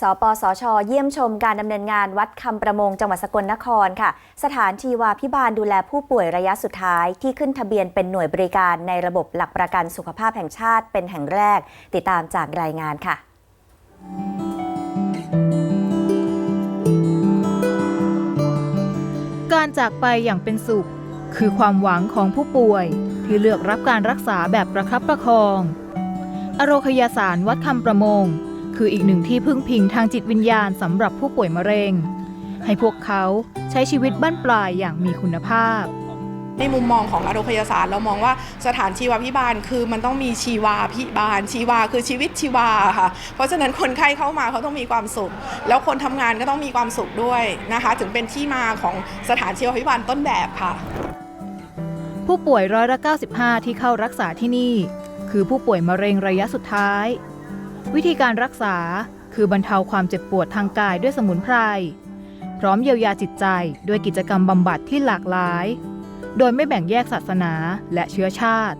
สปสช เยี่ยมชมการดำเนินงานวัดคำประมงจังหวัดสกลนครค่ะ สถานชีวาพิบาลดูแลผู้ป่วยระยะสุดท้ายที่ขึ้นทะเบียนเป็นหน่วยบริการในระบบหลักประกันสุขภาพแห่งชาติเป็นแห่งแรก ติดตามจากรายงานค่ะการจากไปอย่างเป็นสุข คือความหวังของผู้ป่วยที่เลือกรับการรักษาแบบประคับประคอง อโรคยาสารวัดคำประมง คืออีกหนึ่งที่พึ่งพิงทางจิตวิญญาณสำหรับผู้ป่วยมะเร็ง ให้พวกเขาใช้ชีวิตบั้นปลายอย่างมีคุณภาพในมุมมองของอโรคยาศาสตร์เรามองว่าสถานชีวาพิบาลคือมันต้องมีชีวาพิบาล ชีวาคือชีวิตชีวาค่ะ เพราะฉะนั้นคนไข้เข้ามาเขาต้องมีความสุข แล้วคนทำงานก็ต้องมีความสุขด้วยนะคะ ถึงเป็นที่มาของสถานชีวาพิบาลต้นแบบค่ะ ผู้ป่วยร้อยละ 95 ที่เข้ารักษาที่นี่ คือผู้ป่วยมะเร็งระยะสุดท้าย วิธีการรักษาคือบรรเทาความเจ็บปวดทางกายด้วยสมุนไพร พร้อมเยียวยาจิตใจด้วยกิจกรรมบำบัดที่หลากหลาย โดยไม่แบ่งแยกศาสนาและเชื้อชาติ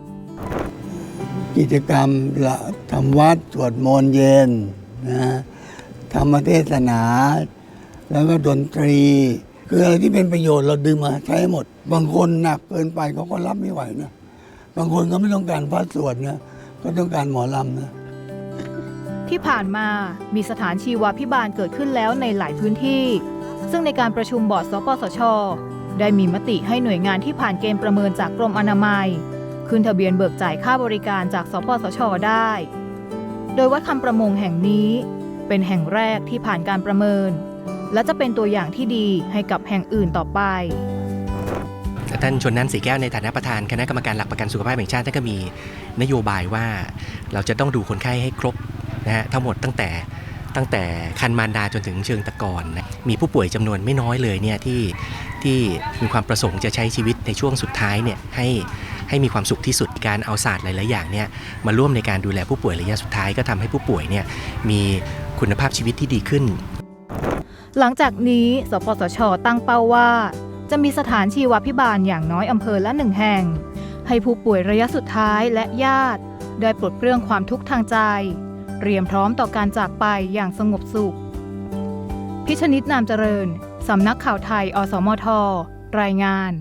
กิจกรรมละทำวัดสวดมนต์เย็นนะธรรมเทศนา แล้วก็ดนตรี คืออะไรที่เป็นประโยชน์เราดึงมาใช้หมด บางคนหนักเกินไปเขาก็รับไม่ไหวนะ บางคนก็ไม่ต้องการพระสวดนะก็ต้องการหมอลำนะ ที่ผ่านมามีสถานชีวพิบาลเกิดขึ้นแล้วในหลายพื้นที่ ซึ่งในการประชุมบอร์ดสปสช ได้มีมติให้หน่วยงานที่ผ่านเกณฑ์ประเมินจากกรมอนามัย ขึ้นทะเบียนเบิกจ่ายค่าบริการจากสปสช ได้ โดยวัดคำประมงแห่งนี้ เป็นแห่งแรกที่ผ่านการประเมิน และจะเป็นตัวอย่างที่ดีให้กับแห่งอื่นต่อไปท่านชนนันสีแก้วในฐานะประธานคณะกรรมการหลักประกันสุขภาพแห่งชาติท่านก็มีนโยบายว่าเราจะต้องดูคนไข้ให้ครบ นะฮะทั้งหมดตั้งแต่ตั้งแต่คันมารดาจนถึงเชิงตะกอนนะมีผู้ป่วยจำนวนไม่น้อยเลยเนี่ยที่ที่มีความประสงค์จะใช้ชีวิตในช่วงสุดท้ายเนี่ยให้ให้มีความสุขที่สุดการเอาศาสตร์หลาย ๆ อย่างเนี่ยมาร่วมในการดูแลผู้ป่วยระยะสุดท้ายก็ทำให้ผู้ป่วยเนี่ยมีคุณภาพชีวิตที่ดีขึ้น หลังจากนี้สปสช ตั้งเป้าว่า จะมีสถานชีวพิบาลอย่างน้อยอำเภอละหนึ่งแห่ง ให้ผู้ป่วยระยะสุดท้ายและญาติ ได้ปลดเปลื้องความทุกข์ทางใจ เตรียมพร้อมต่อการจากไปอย่างสงบสุข พิชนิดนามเจริญ สำนักข่าวไทย อสมท รายงาน